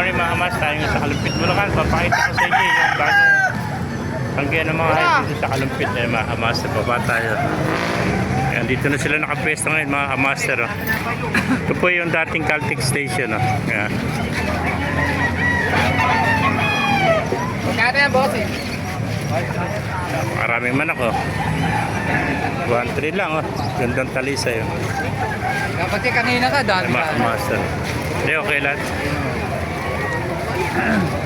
morning mga kamas, tayo sa Kalumpit Bulacan. Papakita ko sa inyo yung bagong tanggihan ng mga hayop dito sa Kalumpit eh, mga. Sa baba tayo. Ayan, dito na sila nakapwesto ngayon mga kamaster. Oh. Ito po yung dating Caltech Station. Oh. Ayan. Magkano yan, boss eh? Maraming manak oh. 1-3 lang oh. Gandang talisa yun. Kapag eh, kanina ka, Mga ka. kamaster. Hindi, okay lang. Oh.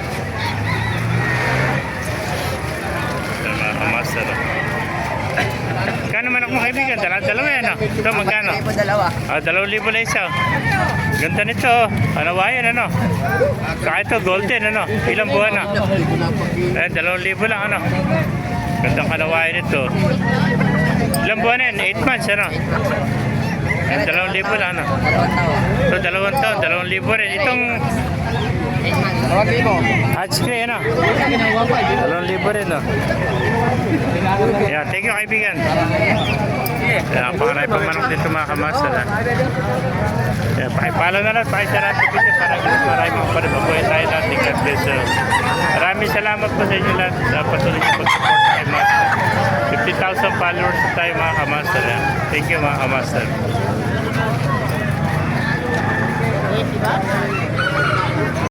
Kano man akong kaibigan? Dala dalawa yan oh. Ito magkano? Ibo dalawa. Ah, dalawang libo na isa. oh. Ganda nito. oh. Ano ba yan, ano? Saka ito, golden, ano? Ilang buwan na? Eh, dalawang libo lang, ano? Gandang kalawayan nito. Ilang buwan na yan? 8 months, ano? Eh, dalawang libo lang, ano? Dalawang taon. So, dalawang taon, dalawang libo rin. Itong Dalawang libo. hatchkray, ano? Dalawang libo rin, no? Yeah, thank you, kaibigan. Yeah, pakarami pa manok dito mga kamasa na. Yeah, pakipalo na lang, pakisarap sa video para maraming pa rin mabuhay tayo natin God bless you. Maraming salamat po sa inyo lahat patuloy niyo pag-support kay Master. 50,000 followers tayo mga kamaster. Yeah. Thank you mga kamaster.